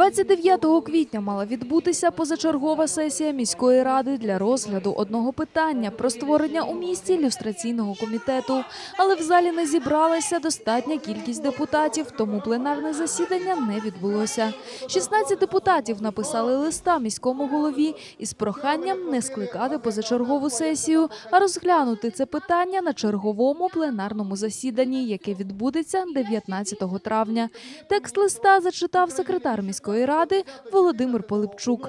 29 квітня мала відбутися позачергова сесія міської ради для розгляду одного питання про створення у місті люстраційного комітету. Але в залі не зібралася достатня кількість депутатів, тому пленарне засідання не відбулося. 16 депутатів написали листа міському голові із проханням не скликати позачергову сесію, а розглянути це питання на черговому пленарному засіданні, яке відбудеться 19 травня. Текст листа зачитав секретар міської ради Володимир Полипчук.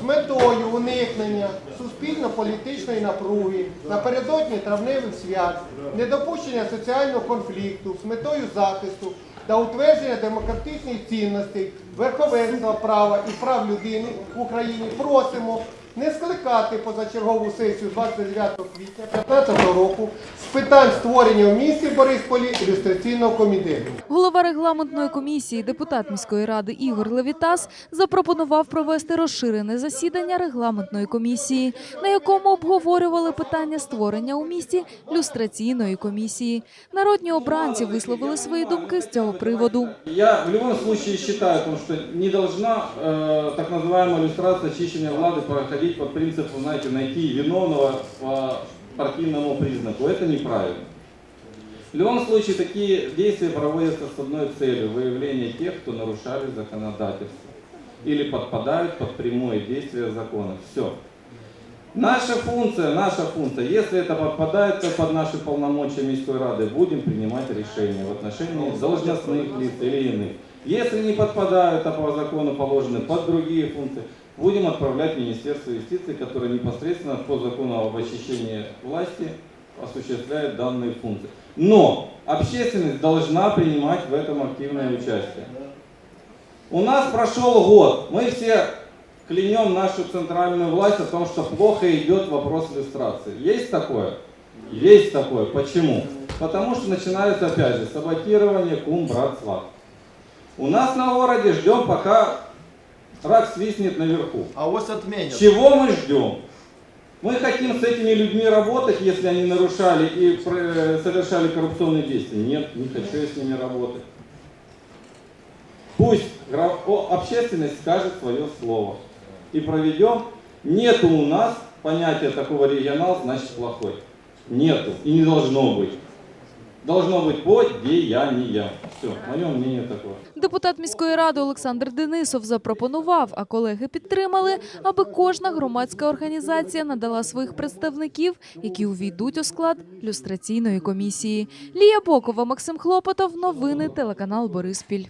з метою уникнення суспільно-політичної напруги напередодні травневих свят, недопущення соціального конфлікту з метою захисту та утвердження демократичних цінностей, верховенства права і прав людини в Україні просимо не скликати позачергову сесію 29 квітня 2015 року з питань створення в місті Борисполі ілюстраційного комітету. Голова регламентної комісії, депутат міської ради Ігор Левітас запропонував провести розширене засідання регламентної комісії, на якому обговорювали питання створення у місті люстраційної комісії. Народні обранці висловили свої думки з цього приводу. Я в любом случае считаю, о том, что не должна э, так называемая иллюстрация очищения влады проходить по принципу, знаете, найти виновного по партийному признаку. Это неправильно. В любом случае, такие действия проводятся с одной целью – выявление тех, кто нарушали законодательство или подпадают под прямое действие закона. Все. Наша функция, наша функция, если это подпадает под наши полномочия Мирской Рады, будем принимать решения в отношении должностных лиц или иных. Если не подпадают, а по закону положены под другие функции, будем отправлять в Министерство юстиции, которое непосредственно по закону об очищении власти осуществляет данные функции. Но общественность должна принимать в этом активное участие. У нас прошел год, мы все клянем нашу центральную власть о том, что плохо идет вопрос иллюстрации. Есть такое? Есть такое. Почему? Потому что начинается опять же саботирование кум, брат, сват. У нас на городе ждем, пока рак свистнет наверху. А ось отменят. Чего мы ждем? Мы хотим с этими людьми работать, если они нарушали и э, совершали коррупционные действия. Нет, не хочу я с ними работать. Пусть общественность скажет свое слово. И проведем. Нету у нас понятия такого регионал, значит плохой. Нету и не должно быть. Должно быть по деяниям. Все, моє мнение такое. Депутат міської ради Олександр Денисов запропонував, а колеги підтримали, аби кожна громадська організація надала своїх представників, які увійдуть у склад люстраційної комісії. Лія Бокова, Максим Хлопотов. Новини телеканал Бориспіль.